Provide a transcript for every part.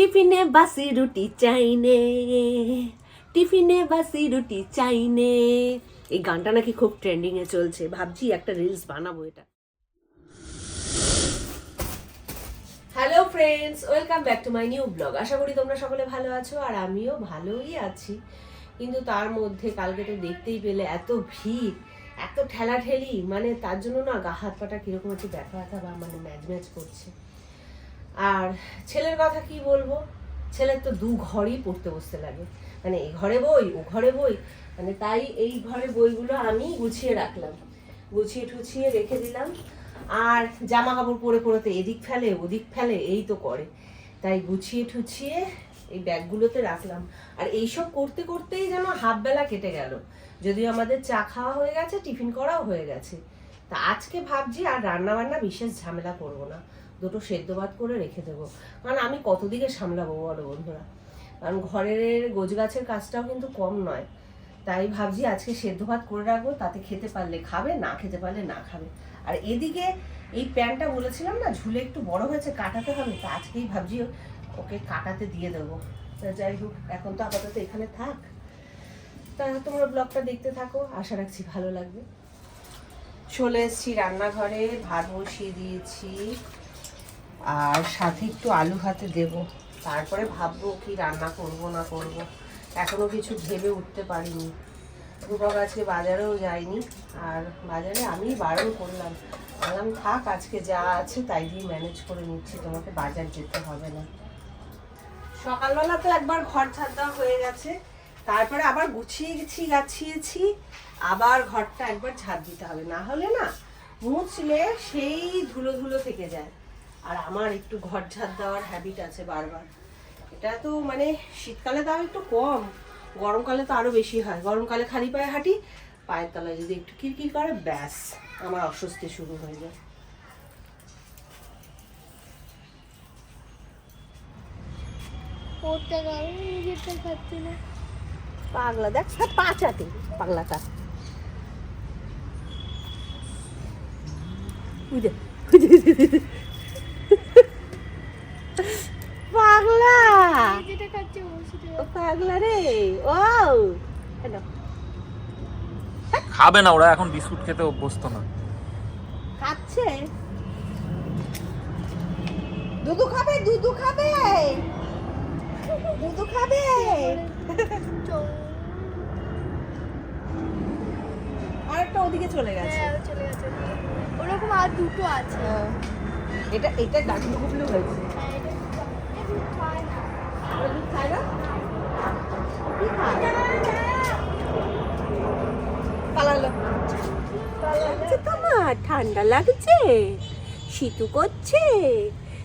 টিফিনে বাসি রুটি চাইনে। টিফিনে বাসি রুটি চাইনে। এই গানটা নাকি খুব ট্রেন্ডিং এ চলছে। ভাবছি একটা রিলস বানাবো এটা। Hello friends welcome back to my new vlog আশা করি তোমরা সকলে ভালো আছো আর আমিও ভালোই আছি। কিন্তু তার মধ্যে কালকে তো দেখতেই পেলে এত ভিড়, এত ঠেলাঠেলি। মানে তার জন্য না গা হাত পাটা কীরকম একটু ব্যথা ব্যথা বা মানে ম্যাচ ম্যাচ করছে। আর ছেলের কথা কি বলব? ছেলের তো দু ঘরই পড়তে বসতে লাগে। মানে এই ঘরে বই, ও ঘরে বই। মানে তাই এই ঘরে বইগুলো আমি গুছিয়ে রাখলাম। গুছিয়ে টুছিয়ে রেখে দিলাম। আর জামা কাপড় পরে পরে তো এদিক ফেলে, ওদিক ফেলে, এই তো করে। তাই গুছিয়ে ঠুছিয়ে এই ব্যাগগুলোতে রাখলাম। আর এইসব করতে করতেই যেন হাফ বেলা কেটে গেল। যদিও আমাদের চা খাওয়া হয়ে গেছে, টিফিন করাও হয়ে গেছে। তা আজকে ভাবছি আর রান্না বান্না বিশেষ ঝামেলা করব না। দুটো সেদ্ধ ভাত করে রেখে দেবো। কারণ আমি কতদিকে সামলাবো বলো বন্ধুরা? কারণ ঘরের গোছ গাছের কাজটাও কিন্তু কম নয়। তাই ভাবছি আজকে সেদ্ধ ভাত করে রাখব, তাতে খেতে পারলে খাবে, না খেতে পারলে না খাবে। আর এদিকে এই প্যান্টটা বলেছিলাম না, ঝুলে একটু বড় হয়েছে, কাটাতে হবে। তা আজকেই ভাবছি ওকে কাটাতে দিয়ে দেবো। যাই হোক, এখন তো আপাতত এখানে থাক। তা তোমরা ব্লগটা দেখতে থাকো, আশা রাখছি ভালো লাগবে। চলে এসেছি রান্নাঘরে, ভাত বসিয়ে দিয়েছি। আর সাথে একটু আলু হাতে দেব। তারপরে ভাববো কি রান্না করব না করব। এখনও কিছু ভেবে উঠতে পারিনি। রূপক আজকে বাজারেও যায়নি। আর বাজারে আমি বারণ করলাম। বললাম, থাক, আজকে যা আছে তাই দিয়ে ম্যানেজ করে নিচ্ছি। তোমাকে বাজার যেতে হবে না। সকালবেলা তো একবার ঘর ছাদ দেওয়া হয়ে গেছে। তারপরে আবার গুছিয়ে গেছি, গাছিয়েছি। আবার ঘরটা একবার ঝাড় দিতে হবে। না হলে না মুছলে সেই ধুলো ধুলো থেকে যায়। আর আমার একটু ঘর ঝাড় দেওয়ার হ্যাবিট আছে বারবার। এটা তো মানে শীতকালে তাও একটু কম গরমকালে তো আরও বেশি হয়। গরমকালে খালি পায়ে হাঁটি পায়ের তলায় যদি একটু কিরকির করে ব্যাস আমার অস্বস্তি শুরু হয়ে যায়। পাগলা দেখ সব পা পাগলাটা যে, ওই যে, ওই যে, ওই যে। পাগলা ওষুধে ও পাগলা রে ও হ্যালো। খাবে না ওরা এখন বিস্কুট খেতে অভ্যস্ত না। খাচ্ছে দুধু খাবে দুধু খাবে। দুধু খাবে। আরেকটা ওদিকে চলে গেছে। হ্যাঁ চলে গেছে। ওরকম আর দুটো আছে। হ্যাঁ। এটা এটা ডাক্তারগুলো হয়েছে হ্যাঁ, এটা এটা দুধ খায় না। ওরা দুধ খায় না কি খায় পালালো লাগছে তোমার ঠান্ডা লাগছে। শীতু করছে।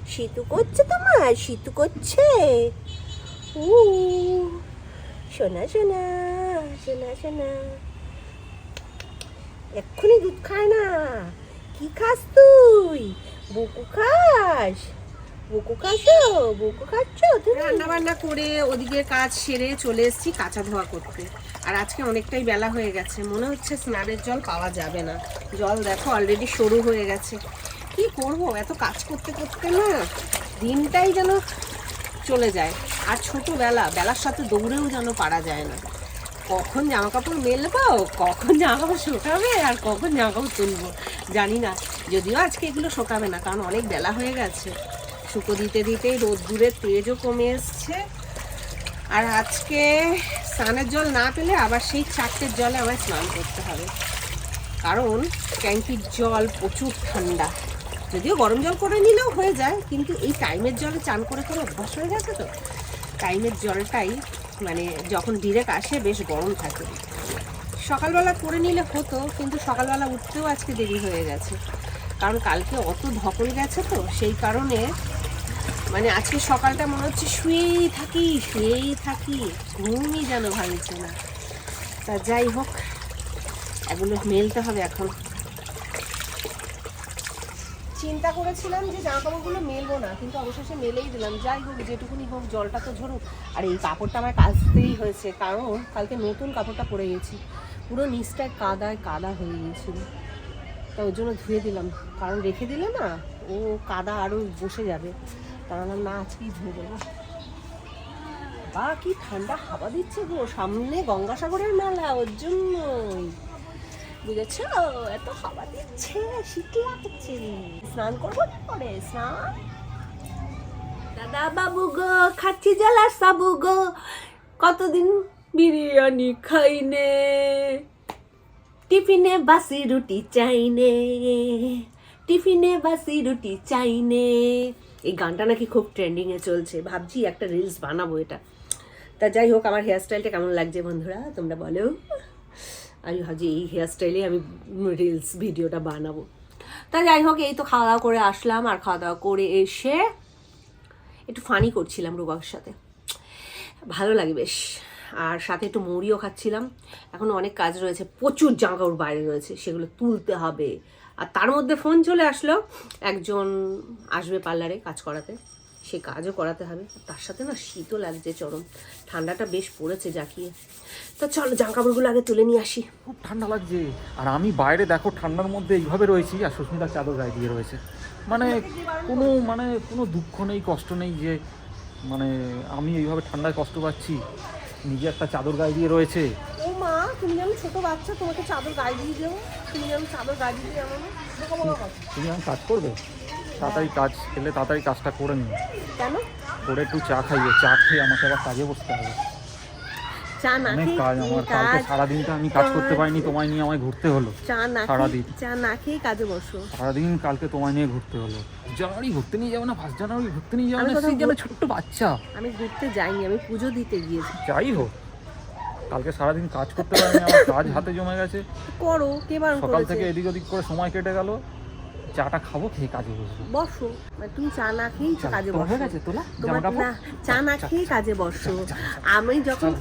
শীতু করছে তোমার, শীতু করছে। উ শোনা শোনা শোনা শোনা এক্ষুনি দুধ খায় না। কি খাস তুই? বুকু খাস? বুকু খাসো বুকু খাচ্ছ? রান্না বান্না করে ওদিকে কাজ সেরে চলে এসেছি কাঁচা ধোয়া করতে। আর আজকে অনেকটাই বেলা হয়ে গেছে। মনে হচ্ছে স্নানের জল পাওয়া যাবে না। জল দেখো অলরেডি শুরু হয়ে গেছে। কি করব? এত কাজ করতে করতে না দিনটাই যেন চলে যায়। আর ছোটবেলা বেলার সাথে দৌড়েও যেন পারা যায় না। কখন জামা কাপড় মেলবো? কখন জামা কাপড় শুকাবে? আর কখন জামা কাপড় তুলবো? জানি না। যদিও আজকে এগুলো শোকাবে না কারণ অনেক বেলা হয়ে গেছে। শুকো দিতে দিতেই রোদ্দুরের তেজও কমে এসছে। আর আজকে স্নানের জল না পেলে আবার সেই চারটের জলে আমায় স্নান করতে হবে। কারণ ট্যাঙ্কির জল প্রচুর ঠান্ডা। যদিও গরম জল করে নিলেও হয়ে যায়, কিন্তু এই টাইমের জলে চান করে করে অভ্যাস হয়ে গেছে তো। টাইমের জলটাই মানে যখন ডিরেক্ট আসে বেশ গরম থাকে। সকালবেলা করে নিলে হতো, কিন্তু সকালবেলা উঠতেও আজকে দেরি হয়ে গেছে। কারণ কালকে অত ধকল গেছে তো, সেই কারণে মানে আজকে সকালটা মনে হচ্ছে শুয়েই থাকি শুয়েই থাকি। ঘুমই যেন ভাঙছে না। তা যাই হোক, এগুলো মেলতে হবে এখন। চিন্তা করেছিলাম যে জামা কাপড়গুলো মেলবো না, কিন্তু অবশেষে মেলেই দিলাম। যাই হোক, যেটুকুনি হোক, জলটা তো ঝরুক। আর এই কাপড়টা আমার কাচতেই হয়েছে, কারণ কালকে নতুন কাপড়টা পরে গেছি। পুরো নিচটায় কাদায় কাদা হয়ে গিয়েছিল তা ওর জন্য ধুয়ে দিলাম। কারণ রেখে দিলে না, ও কাদা আরও বসে যাবে। তা বললাম না আজকেই দেবো। বাবা কি ঠান্ডা হাওয়া দিচ্ছে গো, সামনে গঙ্গাসাগরের মেলা, ওর জন্যই। বুঝেছ? এত হাওয়া দিচ্ছে শীত লাগছে স্নান করব না পরে স্নান? দাদা বাবু গো, খাচ্ছি জলার সাবু গো। কতদিন বিরিয়ানি খাইনে টিফিনে বাসি রুটি চাইনে টিফিনে বাসি রুটি চাইনে এই গানটা নাকি খুব ট্রেন্ডিং এ চলছে। ভাবছি একটা রিলস বানাবো এটা। তা যাই হোক, আমার হেয়ারস্টাইলটা কেমন লাগছে বন্ধুরা, তোমরা বলো। আমি ভাবছি এই হেয়ারস্টাইলে আমি রিলস ভিডিওটা বানাবো। তা যাই হোক, এই তো খাওয়া দাওয়া করে আসলাম। আর খাওয়া দাওয়া করে এসে একটু ফানি করছিলাম রুবার সাথে। ভালো লাগে বেশ। আর সাথে একটু মুড়িও খাচ্ছিলাম। এখনও অনেক কাজ রয়েছে, প্রচুর জামা কাপড় বাইরে রয়েছে, সেগুলো তুলতে হবে। আর তার মধ্যে ফোন চলে আসলো, একজন আসবে পার্লারে কাজ করাতে। সে কাজও করাতে হবে। তার সাথে না শীতও লাগছে, চরম। ঠান্ডাটা বেশ পড়েছে জাকিয়ে। তো চলো জামা কাপড়গুলো আগে তুলে নিয়ে আসি। খুব ঠান্ডা লাগছে। আর আমি বাইরে দেখো ঠান্ডার মধ্যে এইভাবে রয়েছি, আর সুস্মিতার চাদর গায়ে দিয়ে রয়েছে। মানে কোনো মানে কোনো দুঃখ নেই, কষ্ট নেই যে মানে আমি এইভাবে ঠান্ডায় কষ্ট পাচ্ছি। নিজে একটা চাদর গায়ে দিয়ে রয়েছে। মা তুমি যেন ছোট বাচ্চা তোমাকে চাদর গায়ে দিয়ে দেবো। তুমি যেন চাদর গায়ে দিয়ে কথা। তুমি এখন কাজ করবে? তাড়াতাড়ি কাজ এলে তাড়াতাড়ি কাজটা করে নিও। কেন? করে একটু চা খাইয়ে চা খেয়ে আমাকে আবার কাজে বসতে হবে। চা না খেয়ে কাজ আমার কালকে সারাদিনটা আমি কাজ করতে পারিনি তোমায় নিয়ে আমায় ঘুরতে হলো। চা না সারাদিন। চা না খেয়ে কাজে বসো। সারাদিন কালকে তোমায় নিয়ে ঘুরতে হলো। জানুয়ারি ঘুরতে নিয়ে যাব না ফার্স্ট জানুয়ারি ঘুরতে নিয়ে যাব না সেই যেন ছোট্ট বাচ্চা। আমি ঘুরতে যাইনি আমি পুজো দিতে গিয়েছি। যাই হোক। কালকে সারাদিন কাজ করতে পারিনি আমার কাজ হাতে জমে গেছে। করো কে বারণ সকাল থেকে এদিক ওদিক করে সময় কেটে গেল চাটা খাব খেয়ে কাজে বসবো। বসো মানে তুমি চা না খেয়েই চল, কাজে বসো হয়ে গেছে তোলা? না চা না খেয়ে কাজে বসো। আমি যখন।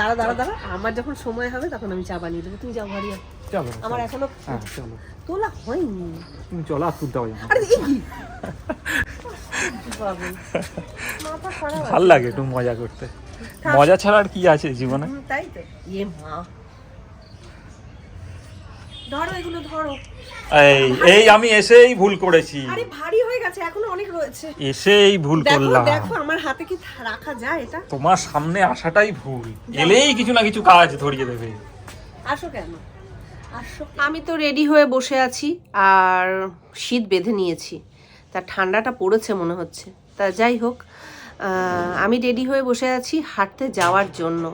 দাঁড়া দাঁড়া দাঁড়া আমার যখন সময় হবে তখন আমি চা বানিয়ে দেবো। তুমি যাও ঘরে। চলো আমার এখনও হ্যাঁ চলো। তোলা হয়নি। তুমি চলো আর তুলতে হবে আরে এই কি। ভালো লাগে একটু মজা করতে। মজা ছাড়া আর কি আছে জীবনে? তাই তো। ইয়ে মা। ধরো এগুলো ধরো। এই এই আমি এসেই ভুল করেছি। আরে ভারী হয়ে গেছে এখনও অনেক রয়েছে। এসেই ভুল করলাম। দেখো আমার হাতে কি রাখা যায় এটা? তোমার সামনে আসাটাই ভুল। এলেই কিছু না কিছু কাজ ধরিয়ে দেবে। আসো কেন? আসো। আমি তো রেডি হয়ে বসে আছি আর শীত বেঁধে নিয়েছি। তা ঠান্ডাটা পড়েছে মনে হচ্ছে। তা যাই হোক আমি রেডি হয়ে বসে আছি হাঁটতে যাওয়ার জন্য।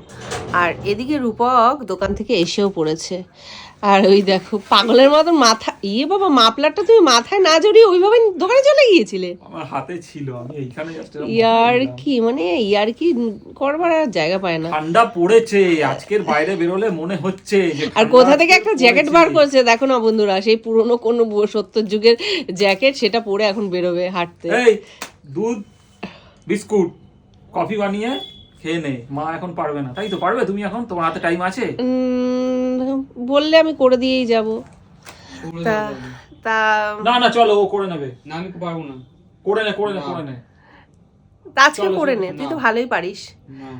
আর এদিকে রূপক দোকান থেকে এসেও পড়েছে। আর ওই দেখো পাগলের মতন মাথা ইয়ে বাবা মাপলারটা তুমি মাথায় না জড়িয়ে ওইভাবে দোকানে চলে গিয়েছিলে? আমার হাতে ছিল আমি এইখানে ইয়ার কি মানে ইয়ার কি করবার আর জায়গা পায় না। ঠান্ডা পড়েছে আজকের বাইরে বেরোলে মনে হচ্ছে আর কোথা থেকে একটা জ্যাকেট বার করেছে দেখো না বন্ধুরা সেই পুরনো কোনো সত্তর যুগের জ্যাকেট সেটা পরে এখন বেরোবে হাঁটতে। এই দুধ বিস্কুট কফি বানিয়ে খেয়ে নে। মা এখন পারবে না। তাই তো পারবে? তুমি এখন? তোমার হাতে টাইম আছে? উম, বললে আমি করে দিয়েই যাব। তা তা না না চলো ও করে নেবে। না আমি পারব না। করে নে করে নে করে নে। তা আজকে করে নে। তুই তো ভালোই পারিস। না।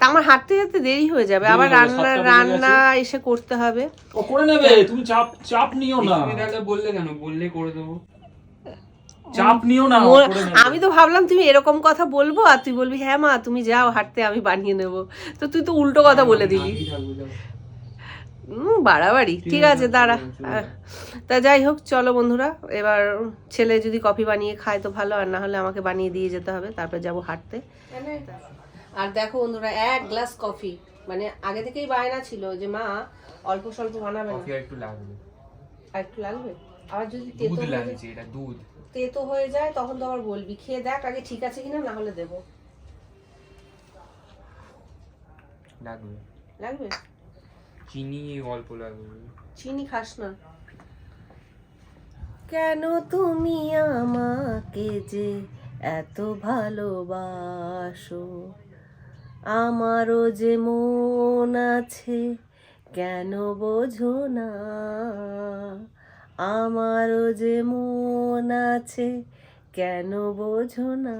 তা আমার হাঁটতে যেতে দেরি হয়ে যাবে। আবার রান্না রান্না এসে করতে হবে। ও করে নেবে। তুমি চাপ চাপ নিও না। বললে কেন? বললে করে দেবো। চাপ নিও না। আমি তো ভাবলাম তুমি এরকম কথা বলব আর তুই বলবি হ্যাঁ মা তুমি যাও হাঁটতে আমি বানিয়ে নেব। তো তুই তো উল্টো কথা বলে দিলি। বাড়াবাড়ি ঠিক আছে দাঁড়া। তা যাই হোক চলো বন্ধুরা এবার ছেলে যদি কফি বানিয়ে খায় তো ভালো আর না হলে আমাকে বানিয়ে দিয়ে যেতে হবে তারপর যাব হাঁটতে। আর দেখো বন্ধুরা এক গ্লাস কফি মানে আগে থেকেই বায়না ছিল যে মা অল্প স্বল্প বানাবে না। আর একটু লাগবে। আর একটু লাগবে? আবার যদি তেতো দুধ হয়ে এটা দুধ। তেতো হয়ে যায় তখন তো আবার বলবি খেয়ে দেখ আগে ঠিক আছে কিনা না হলে দেবো। লাগবে। লাগবে? চিনি অল্প লাগবে। চিনি খাস না। কেন তুমি আমাকে যে এত ভালোবাসো? আমারও যে মন আছে কেন বোঝো না? আমারও যে মন আছে, কেন বোঝো না?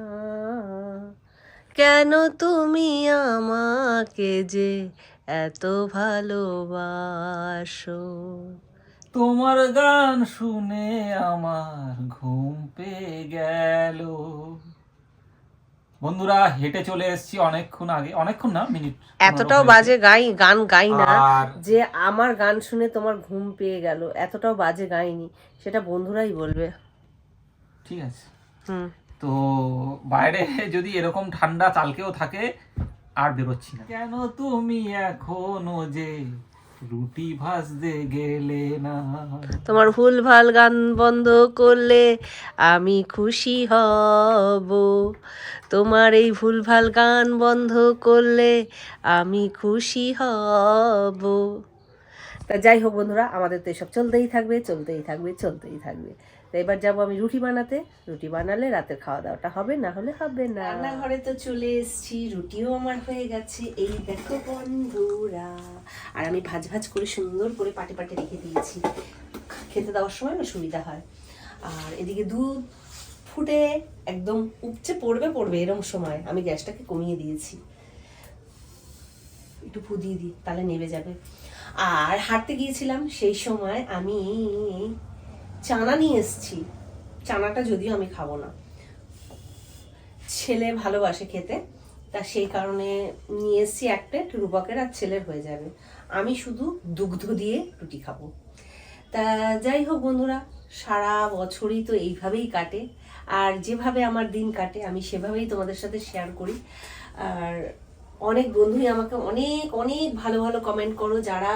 কেন তুমি আমাকে যে এত ভালোবাসো? তোমার গান শুনে আমার ঘুম পেয়ে গেল। বন্ধুরা হেঁটে চলে এসেছি অনেকক্ষণ আগে। অনেকক্ষণ না মিনিট এতটাও বাজে গাই গান গাই না যে আমার গান শুনে তোমার ঘুম পেয়ে গেল। এতটাও বাজে গাইনি সেটা বন্ধুরাই বলবে। ঠিক আছে। হুম। তো বাইরে যদি এরকম ঠান্ডা কালকেও থাকে আর বেরোচ্ছি না। কেন তুমি এখনও যে রুটি ভাজতে গেলে না। তোমার ভুল ভালো গান বন্ধ করলে আমি খুশি হব। তোমার এই ভুল ভালো গান বন্ধ করলে আমি খুশি হব। তা যাই হোক বন্ধুরা আমাদের তো এসব চলতেই থাকবে চলতেই থাকবে চলতেই থাকবে। তো এবার যাব আমি রুটি বানাতে। রুটি বানালে রাতের খাওয়া দাওয়াটা হবে না হলে হবে না। রান্নাঘরে তো চলে এসেছি রুটিও আমার হয়ে গেছে। এই দেখো বন্ধুরা আর আমি ভাজ ভাজ করে সুন্দর করে পাটে পাটে রেখে দিয়েছি। খেতে দেওয়ার সময় না সুবিধা হয়। আর এদিকে দুধ ফুটে একদম উপচে পড়বে পড়বে এরম সময়। আমি গ্যাসটাকে কমিয়ে দিয়েছি। একটু ফু দিয়ে দিই, তাহলে নেবে যাবে। আর হাঁটতে গিয়েছিলাম, সেই সময় আমি চানা নিয়ে এসেছি। চানাটা যদিও আমি খাব না। ছেলে ভালোবাসে খেতে। তা সেই কারণে নিয়ে এসেছি এক প্লেট রূপকের আর ছেলের হয়ে যাবে। আমি শুধু দুগ্ধ দিয়ে রুটি খাব। তা যাই হোক বন্ধুরা, সারা বছরই তো এইভাবেই কাটে। আর যেভাবে আমার দিন কাটে, আমি সেভাবেই তোমাদের সাথে শেয়ার করি। আর অনেক বন্ধুই আমাকে অনেক অনেক ভালো ভালো কমেন্ট করো, যারা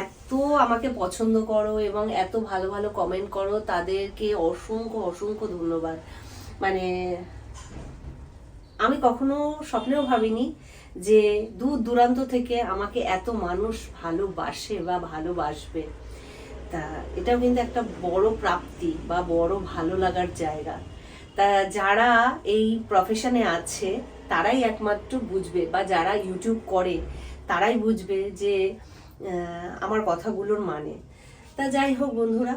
এত আমাকে পছন্দ করো এবং এত ভালো ভালো কমেন্ট করো, তাদেরকে অসংখ্য অসংখ্য ধন্যবাদ। মানে আমি কখনো স্বপ্নেও ভাবিনি যে দূর দূরান্ত থেকে আমাকে এত মানুষ ভালোবাসে বা ভালোবাসবে। তা এটাও কিন্তু একটা বড় প্রাপ্তি বা বড় ভালো লাগার জায়গা। তা যারা এই প্রফেশনে আছে, তারাই একমাত্র বুঝবে বা যারা ইউটিউব করে, তারাই বুঝবে যে আমার কথাগুলোর মানে। তা যাই হোক বন্ধুরা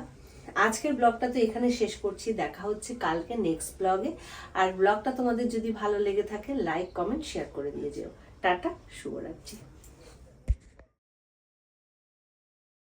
আজকের ব্লগটা তো এখানে শেষ করছি। দেখা হচ্ছে কালকে নেক্সট ব্লগে আর ব্লগটা তোমাদের যদি ভালো লেগে থাকে লাইক কমেন্ট শেয়ার করে দিয়ে যেও। টাটা, শুভরাত্রি।